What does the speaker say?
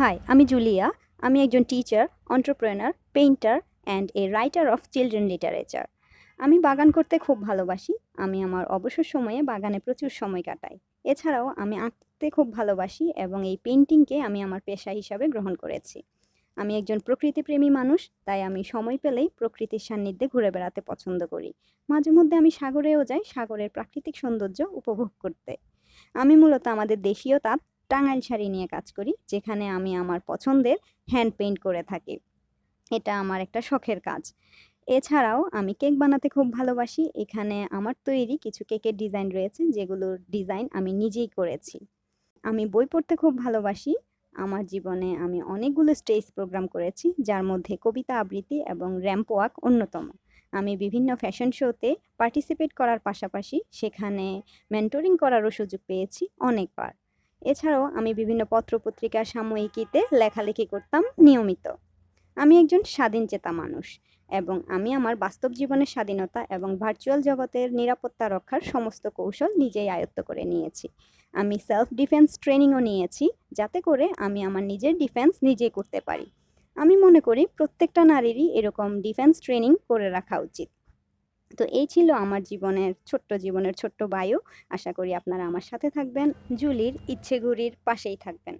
High আমি Julia. আমি একজন teacher entrepreneur painter and a writer of children literature আমি বাগান করতে খুব ভালোবাসি। আমি আমার অবসর সময়ে বাগানে প্রচুর সময় কাটাই। এছাড়াও আমি আঁকতে খুব ভালোবাসি এবং এই পেন্টিংকে আমি আমার পেশা হিসাবে গ্রহণ করেছি। আমি একজন প্রকৃতিপ্রেমী মানুষ, তাই আমি সময় পেলেই প্রকৃতির সান্নিধ্যে ঘুরে বেড়াতে পছন্দ করি। মাঝে মধ্যে আমি সাগরেও যাই, সাগরের প্রাকৃতিক সৌন্দর্য উপভোগ করতে। আমি মূলত আমাদের দেশীয় তাঁত টাঙ্গাইল শাড়ি নিয়ে কাজ করি, যেখানে আমি আমার পছন্দের হ্যান্ড পেইন্ট করে থাকি। এটা আমার একটা শখের কাজ। এছাড়াও আমি কেক বানাতে খুব ভালোবাসি। এখানে আমার তৈরি কিছু কেকের ডিজাইন রয়েছে, যেগুলোর ডিজাইন আমি নিজেই করেছি। আমি বই পড়তে খুব ভালোবাসি। আমার জীবনে আমি অনেকগুলো স্টেজ প্রোগ্রাম করেছি, যার মধ্যে কবিতা আবৃত্তি এবং র্যাম্প ওয়াক অন্যতম। আমি বিভিন্ন ফ্যাশন শোতে পার্টিসিপেট করার পাশাপাশি সেখানে মেন্টরিং করারও সুযোগ পেয়েছি অনেকবার। এছাড়াও আমি বিভিন্ন পত্রপত্রিকা সাময়িকীতে লেখালেখি করতাম নিয়মিত। আমি একজন স্বাধীনচেতা মানুষ এবং আমি আমার বাস্তব জীবনের স্বাধীনতা এবং ভার্চুয়াল জগতের নিরাপত্তা রক্ষার সমস্ত কৌশল নিজেই আয়ত্ত করে নিয়েছি। আমি সেলফ ডিফেন্স ট্রেনিংও নিয়েছি যাতে করে আমি আমার নিজের ডিফেন্স নিজেই করতে পারি। আমি মনে করি প্রত্যেকটা নারীরই এরকম ডিফেন্স ট্রেনিং করে রাখা উচিত। তো এই ছিল আমার জীবনের, ছোট্ট জীবনের ছোট্ট বায়ু। আশা করি আপনারা আমার সাথে থাকবেন। জুলির ইচ্ছেগুড়ির পাশেই থাকবেন।